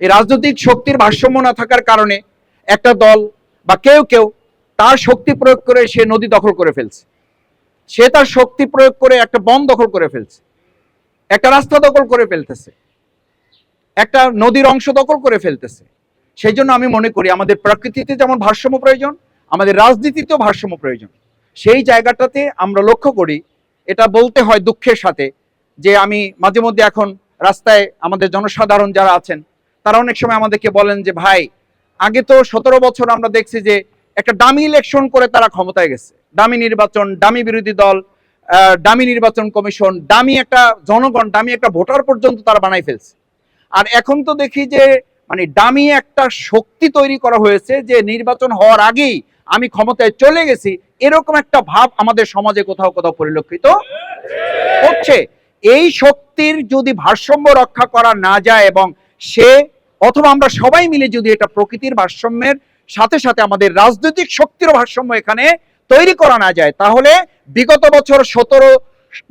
এই রাজনৈতিক শক্তির ভারসাম্য না থাকার কারণে একটা দল বা কেউ কেউ তার শক্তি প্রয়োগ করে সে নদী দখল করে ফেলছে। সে তার শক্তি প্রয়োগ করে একটা বন দখল করে ফেলছে। একটা রাস্তা দখল করে ফেলতেছে। একটা নদীর অংশ দখল করে ফেলতেছে। সেই জন্য আমি মনে করি আমাদের প্রকৃতিতে যেমন ভারসাম্য প্রয়োজন, আমাদের রাজনীতিতেও ভারসাম্য প্রয়োজন। সেই জায়গাটাতে আমরা লক্ষ্য করি, এটা বলতে হয় দুঃখের সাথে যে আমি মাঝে মধ্যে এখন রাস্তায় আমাদের জনসাধারণ যারা আছেন তারা অনেক সময় আমাদেরকে বলেন যে, ভাই, আগে তো সতেরো বছর আমরা দেখছি যে একটা ডামি ইলেকশন করে তারা ক্ষমতায় গেছে। ডামি নির্বাচন ডামি বিরোধী দল ডামি নির্বাচন কমিশন ডামি একটা জনগণ ডামি একটা ভোটার পর্যন্ত তারা বানাই ফেলছে। আর এখন তো দেখি যে মানে ডামি একটা শক্তি তৈরি করা হয়েছে যে, নির্বাচন হওয়ার আগেই আমি ক্ষমতায় চলে গেছি। এরকম একটা ভাব আমাদের সমাজে কোথাও কোথাও পরিলক্ষিত হচ্ছে। এই শক্তির যদি ভারসাম্য রক্ষা করা না যায় এবং সে অথবা আমরা সবাই মিলে যদি এটা প্রকৃতির ভারসাম্যের সাথে সাথে আমাদের রাজনৈতিক শক্তির ভারসাম্য এখানে তৈরি করা না যায়, তাহলে বিগত বছর সতেরো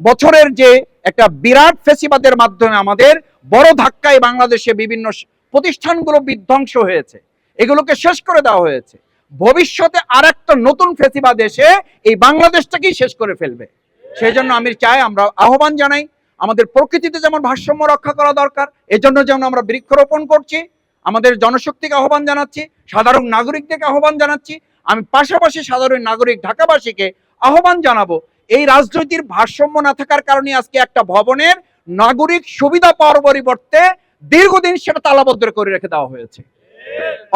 বছরের যে একটা বিরাট ফেসিবাদের মাধ্যমে আমাদের বড় ধাক্কায় বাংলাদেশে বিভিন্ন প্রতিষ্ঠানগুলো বিধ্বংস হয়েছে, এগুলোকে শেষ করে দেওয়া হয়েছে। ভবিষ্যতে আর একটা নতুন ফেসিবাদ এসে এই বাংলাদেশটাকেই শেষ করে ফেলবে। সেই জন্য আমি চাই, আমরা আহ্বান জানাই আমাদের প্রকৃতিতে যেমন ভারসাম্য রক্ষা করা দরকার, এজন্য যেমন আমরা বৃক্ষরোপণ করছি, আমাদের জনশক্তিকে আহ্বান জানাচ্ছি, সাধারণ নাগরিকদেরকে আহ্বান জানাচ্ছি, আমি পাশাপাশি সাধারণ নাগরিক ঢাকাবাসীকে আহ্বান জানাব, এই রাজনৈতিক ভারসাম্য না থাকার কারণে আজকে একটা ভবনের নাগরিক সুবিধা পাওয়ার পরিবর্তে দীর্ঘদিন সেটা তালাবদ্ধ করে রেখে দেওয়া হয়েছে।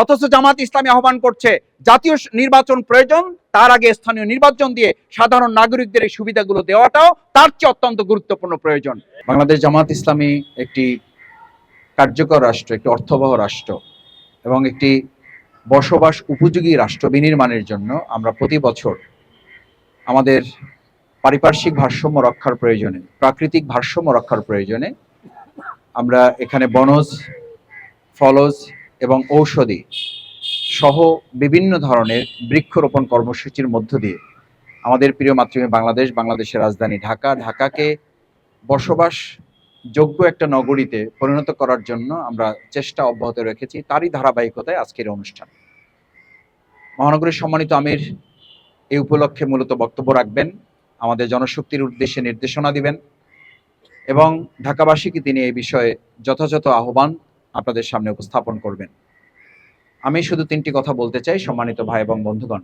অথচ জামাত ইসলামী আহ্বান করছে, জাতীয় নির্বাচন প্রয়োজন, তার আগে স্থানীয় নির্বাচন দিয়ে সাধারণ নাগরিকদের এই সুবিধাগুলো দেওয়াটাও তার চেয়ে অত্যন্ত গুরুত্বপূর্ণ প্রয়োজন। বাংলাদেশ জামাত ইসলামী একটি কার্যকর রাষ্ট্র, একটি অর্থবহ রাষ্ট্র এবং একটি বসবাস উপযোগী রাষ্ট্র বিনির্মাণের জন্য আমরা প্রতি বছর আমাদের পারিপার্শ্বিক ভারসাম্য রক্ষার প্রয়োজনে, প্রাকৃতিক ভারসাম্য রক্ষার প্রয়োজনে আমরা এখানে বনজ, ফলজ এবং ঔষধি সহ বিভিন্ন ধরনের বৃক্ষরোপণ কর্মসূচির মধ্য দিয়ে আমাদের প্রিয় মাতৃভূমি বাংলাদেশ, বাংলাদেশের রাজধানী ঢাকা, ঢাকাকে বসবাস যোগ্য একটা নগরীতে পরিণত করার জন্য আমরা চেষ্টা অব্যাহত রেখেছি। তারই ধারাবাহিকতায় আজকের অনুষ্ঠান। মহানগরীর সম্মানিত আমির এই উপলক্ষে মূলত বক্তব্য রাখবেন, আমাদের জনশক্তির উদ্দেশ্যে নির্দেশনা দিবেন এবং ঢাকাবাসীকে তিনি এই বিষয়ে যথাযথ আহ্বান আপনাদের সামনে উপস্থাপন করবেন। আমি শুধু তিনটি কথা বলতে চাই, সম্মানিত ভাই এবং বন্ধুগণ।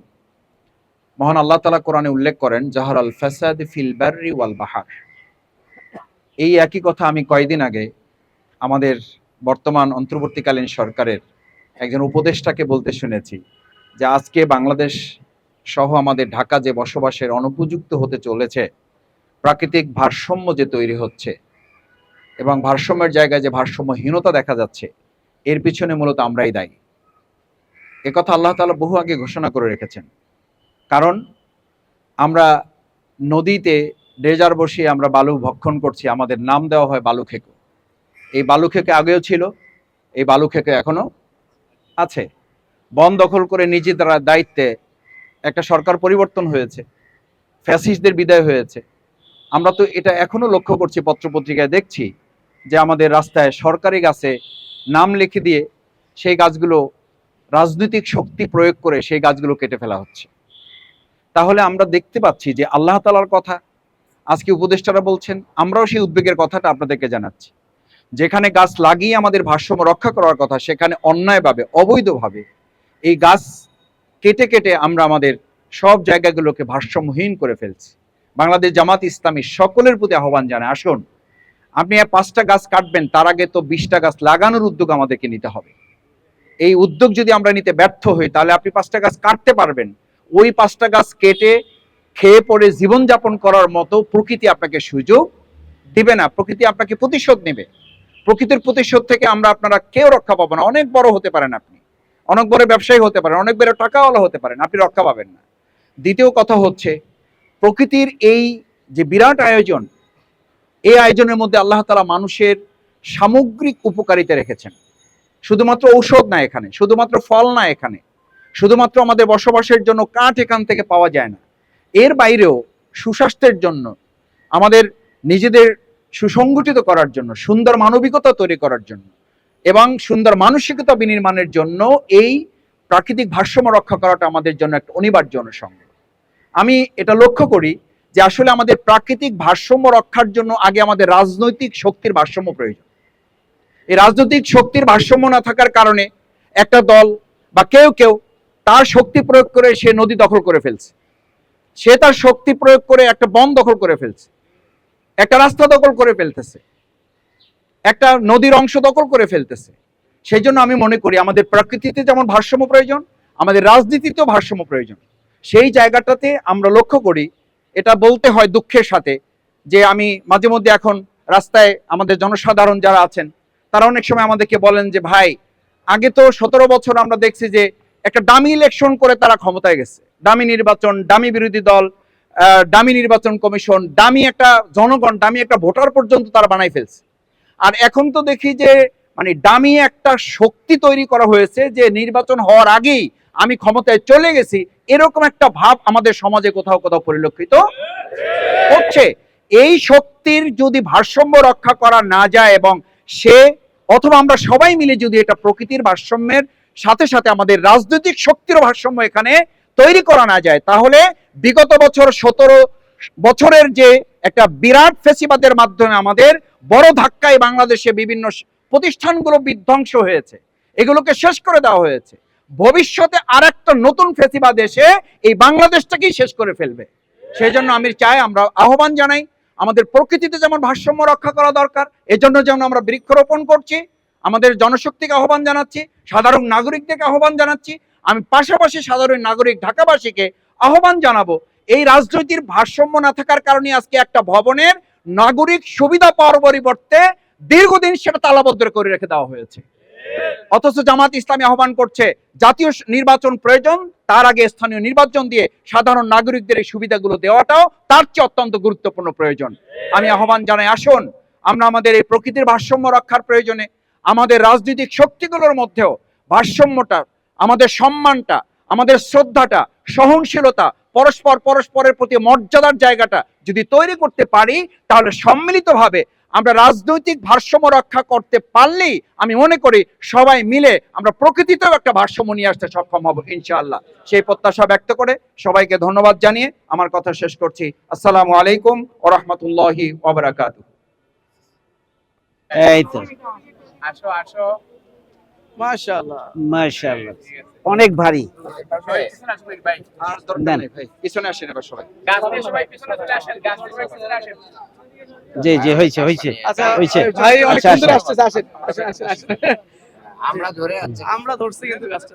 মহান আল্লাহ তালা কোরআনে উল্লেখ করেন, জাহার আল ফাসাদ ফিল বাররি ওয়াল বাহার। এই একই কথা আমি কয়েকদিন আগে আমাদের বর্তমান অন্তর্বর্তীকালীন সরকারের একজন উপদেষ্টাকে বলতে শুনেছি, যে আজকে বাংলাদেশ সহ আমাদের ঢাকা যে বসবাসের অনুপযুক্ত হতে চলেছে, প্রাকৃতিক ভারসাম্য যে তৈরি হচ্ছে এবং ভারসাম্যের জায়গায় যে ভারসাম্যহীনতা দেখা যাচ্ছে, এর পিছনে মূলত আমরাই দায়ী। একথা আল্লাহ তাআলা বহু আগে ঘোষণা করে রেখেছেন। কারণ আমরা নদীতে ড্রেজার বসিয়ে আমরা বালু ভক্ষণ করছি, আমাদের নাম দেওয়া হয় বালু খেকো এই বালু খেকে আগেও ছিল, এই বালু খেকে এখনও আছে। বন দখল করে নিজেদের দায়িত্বে একটা সরকার পরিবর্তন হয়েছে, ফ্যাসিস্টদের বিদায় হয়েছে। আমরা তো এটা এখনও লক্ষ্য করছি, পত্রপত্রিকায় দেখছি। যে আমাদের রাস্তায় সরকারি গাছে নাম লিখে দিয়ে সেই গাছগুলো রাজনৈতিক শক্তি প্রয়োগ করে সেই গাছগুলো কেটে ফেলা হচ্ছে। তাহলে আমরা দেখতে পাচ্ছি যে আল্লাহ তালার কথা আজকে উপদেষ্টারা বলছেন, আমরাও সেই উদ্বেগের কথাটা আপনাদেরকে জানাচ্ছি। যেখানে গাছ লাগিয়ে আমাদের ভারসাম্য রক্ষা করার কথা, সেখানে অন্যায়ভাবে, অবৈধভাবে এই গাছ কেটে কেটে আমরা আমাদের সব জায়গাগুলোকে ভারসাম্যহীন করে ফেলছি। বাংলাদেশ জামাত ইসলামী সকলের প্রতি আহ্বান জানায়, আসুন। আপনি পাঁচটা গাছ কাটবেন, তার আগে তো বিশটা গাছ লাগানোর উদ্যোগ আমাদেরকে নিতে হবে। এই উদ্যোগ যদি আমরা নিতে ব্যর্থ হই, তাহলে আপনি পাঁচটা গাছ কাটতে পারবেন। ওই পাঁচটা গাছ কেটে খেয়ে পড়ে জীবনযাপন করার মতো প্রকৃতি আপনাকে সুযোগ দিবে না। প্রকৃতি আপনাকে প্রতিশোধ নেবে। প্রকৃতির প্রতিশোধ থেকে আমরা আপনারা কেউ রক্ষা পাবো না। অনেক বড় হতে পারেন আপনি। অনেক বড় ব্যবসায়ী হতে পারেন, অনেক বড় টাকাওয়ালা হতে পারেন, আপনি রক্ষা পাবেন না। দ্বিতীয় কথা হচ্ছে, প্রকৃতির এই যে বিরাট আয়োজন এই আয়োজনের মধ্যে আল্লাহ তালা মানুষের সামগ্রিক উপকারিতা রেখেছেন। শুধুমাত্র ঔষধ না এখানে, শুধুমাত্র ফল না এখানে, শুধুমাত্র আমাদের বসবাসের জন্য কাঠ এখান থেকে পাওয়া যায় না। এর বাইরেও সুস্বাস্থ্যের জন্য, আমাদের নিজেদের সুসংগঠিত করার জন্য, সুন্দর মানবিকতা তৈরি করার জন্য এবং সুন্দর মানসিকতা বিনির্মাণের জন্য এই প্রাকৃতিক ভারসাম্য রক্ষা করাটা আমাদের জন্য একটা অনিবার্য অনুষঙ্গ। আমি এটা লক্ষ্য করি যে আসলে আমাদের প্রাকৃতিক ভারসাম্য রক্ষার জন্য আগে আমাদের রাজনৈতিক শক্তির ভারসাম্য প্রয়োজন। এই রাজনৈতিক শক্তির ভারসাম্য না থাকার কারণে একটা দল বা কেউ কেউ তার শক্তি প্রয়োগ করে সে নদী দখল করে ফেলছে। সে তার শক্তি প্রয়োগ করে একটা বন দখল করে ফেলছে। একটা রাস্তা দখল করে ফেলতেছে। একটা নদীর অংশ দখল করে ফেলতেছে। সেই জন্য আমি মনে করি আমাদের প্রকৃতিতে যেমন ভারসাম্য প্রয়োজন, আমাদের রাজনীতিতেও ভারসাম্য প্রয়োজন। সেই জায়গাটাতে আমরা লক্ষ্য করি এটা বলতে হয় দুঃখের সাথে যে আমি মাঝে মধ্যে এখন রাস্তায় আমাদের জনসাধারণ যারা আছেন, তারা অনেক সময় আমাদেরকে বলেন যে, ভাই, আগে তো সতেরো বছর আমরা দেখছি যে একটা দামি ইলেকশন করে তারা ক্ষমতায় গেছে। দামি নির্বাচন, দামি বিরোধী দল দামি নির্বাচন কমিশন, দামি একটা জনগণ, দামি একটা ভোটার পর্যন্ত তারা বানাই ফেলছে। আর এখন তো দেখি যে মানে দামি একটা শক্তি তৈরি করা হয়েছে যে নির্বাচন হওয়ার আগেই আমি ক্ষমতায় চলে গেছি, এরকম একটা ভাব আমাদের সমাজে কোথাও কোথাও পরিলক্ষিত হচ্ছে। এই শক্তির যদি ভারসাম্য রক্ষা করা না যায় এবং সে অথবা আমরা সবাই মিলে যদি এটা প্রকৃতির ভারসাম্যের সাথে সাথে আমাদের রাজনৈতিক শক্তির ভারসাম্য এখানে তৈরি করা না যায়, তাহলে বিগত বছর সতেরো বছরের যে একটা বিরাট ফেসিবাদের মাধ্যমে আমাদের বড় ধাক্কায় বাংলাদেশে বিভিন্ন প্রতিষ্ঠানগুলো বিধ্বংস হয়েছে। এগুলোকে শেষ করে দেওয়া হয়েছে। ভবিষ্যতে আর একটা নতুন ফেসিবাদ এসে এই বাংলাদেশটাকেই শেষ করে ফেলবে। সেই জন্য আমি চাই, আমরা আহ্বান জানাই, আমাদের প্রকৃতিতে যেমন ভারসাম্য রক্ষা করা দরকার, এজন্য যেমন আমরা বৃক্ষরোপণ করছি, আমাদের জনশক্তিকে আহ্বান জানাচ্ছি, সাধারণ নাগরিকদেরকে আহ্বান জানাচ্ছি, আমি পাশাপাশি সাধারণ নাগরিক ঢাকাবাসীকে আহ্বান জানাব, এই রাজনৈতিক ভারসাম্য না থাকার কারণে আজকে একটা ভবনের নাগরিক সুবিধা পাওয়ার পরিবর্তে দীর্ঘদিন সেটা তালাবদ্ধ করে রেখে দেওয়া হয়েছে। অথচ জামাত ইসলামী আহ্বান করছে, জাতীয় নির্বাচন প্রয়োজন, তার আগে স্থানীয় নির্বাচন দিয়ে সাধারণ নাগরিকদের এই সুবিধাগুলো দেওয়াটাও তার চেয়ে অত্যন্ত গুরুত্বপূর্ণ প্রয়োজন। আমি আহ্বান জানাই, আসুন, আমরা আমাদের এই প্রকৃতির ভারসাম্য রক্ষার প্রয়োজনে আমাদের রাজনৈতিক শক্তিগুলোর মধ্যেও ভারসাম্যটা, আমাদের সম্মানটা, আমাদের শ্রদ্ধাটা, সহনশীলতা, পরস্পর পরস্পরের প্রতি মর্যাদার জায়গাটা যদি তৈরি করতে পারি, তাহলে সম্মিলিতভাবে আমরা রাজনৈতিক ভারসাম্য রক্ষা করতে পারলেই আমি মনে করি সবাই মিলে আমরা প্রকৃতিতেও একটা ভারসাম্য নিয়ে আসতে সক্ষম হব ইনশাআল্লাহ। সেই প্রত্যাশা ব্যক্ত করে সবাইকে ধন্যবাদ জানিয়ে আমার কথা শেষ করছি। আসসালামু আলাইকুম ও রহমতুল্লাহি ওবরাকাতু এই তো। আসো আসো। মাশাআল্লাহ। মাশাআল্লাহ। অনেক ভারী। পিছনে আসুন পিছনে এবার সবাই। গাছ সবাই পিছনে চলে আসেন গাছ সবাই পিছনে আসেন। জি জি হয়েছে হয়েছে আচ্ছা হয়েছে ভাই অনেক আচ্ছা, সুন্দর আসছে আসেন আসেন আসেন আসেন। আমরা ধরে আছি। আমরা ধরছি কিন্তু গাছটা